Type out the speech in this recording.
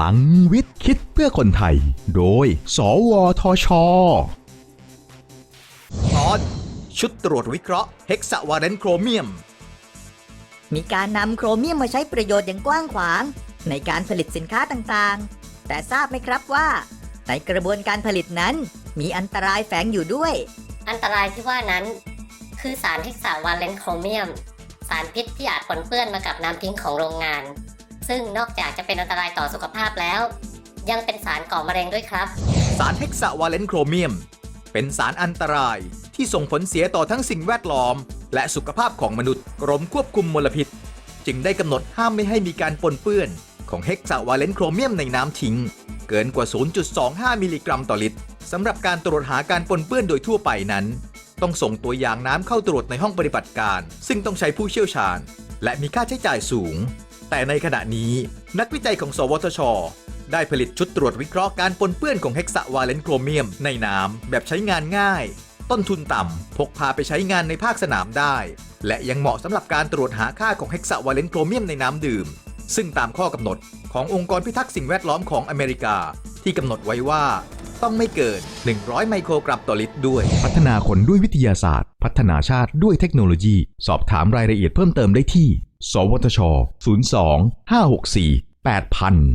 ลังวิทย์คิดเพื่อคนไทย โดย สวทช ตอน ชุดตรวจวิเคราะห์เฮกซาวาเลนโครเมียม มีการนำโครเมียมมาใช้ประโยชน์อย่างกว้างขวาง ในการผลิตสินค้าต่างๆ แต่ทราบไหมครับว่า ในกระบวนการผลิตนั้นมีอันตรายแฝงอยู่ด้วย อันตรายที่ว่านั้น คือสารเฮกซาวาเลนโครเมียม สารพิษที่อาจปนเปื้อนมากับน้ำทิ้งของโรงงาน ซึ่งนอกจากจะเป็นอันตรายต่อสุขภาพแล้ว ยังเป็นสารก่อมะเร็งด้วยครับ สารเฮกซาวาเลนโครเมียม เป็นสารอันตรายที่ส่งผลเสียต่อทั้งสิ่งแวดล้อม และสุขภาพของมนุษย์กรมควบคุมมลพิษ จึงได้กำหนดห้ามไม่ให้มีการปนเปื้อน ของเฮกซาวาเลนโครเมียมในน้ำทิ้ง เกินกว่า 0.25 มิลลิกรัมต่อลิตรสำหรับการตรวจหาการปนเปื้อนโดยทั่วไปนั้น ต้องส่งตัวอย่างน้ำเข้าตรวจในห้องปฏิบัติการ ซึ่งต้องใช้ผู้เชี่ยวชาญ และมีค่าใช้จ่ายสูง แต่ในขณะนี้นักวิจัยของ สวทช ได้ผลิตชุดตรวจวิเคราะห์การปนเปื้อนของเฮกซาวาเลนโครเมียมในน้ำแบบใช้งานง่าย ต้นทุนต่ำพกพาไปใช้งานในภาคสนามได้ และยังเหมาะสำหรับการตรวจหาค่าของเฮกซาวาเลนโครเมียมในน้ำดื่ม ซึ่งตามข้อกำหนดขององค์กรพิทักษ์สิ่งแวดล้อมของอเมริกา ที่กำหนดไว้ว่าต้องไม่เกิน 100 ไมโครกรัมต่อลิตรด้วย พัฒนาคนด้วยวิทยาศาสตร์ พัฒนาชาติด้วยเทคโนโลยี สอบถามรายละเอียดเพิ่มเติมได้ที่ สวทช 02 564 8000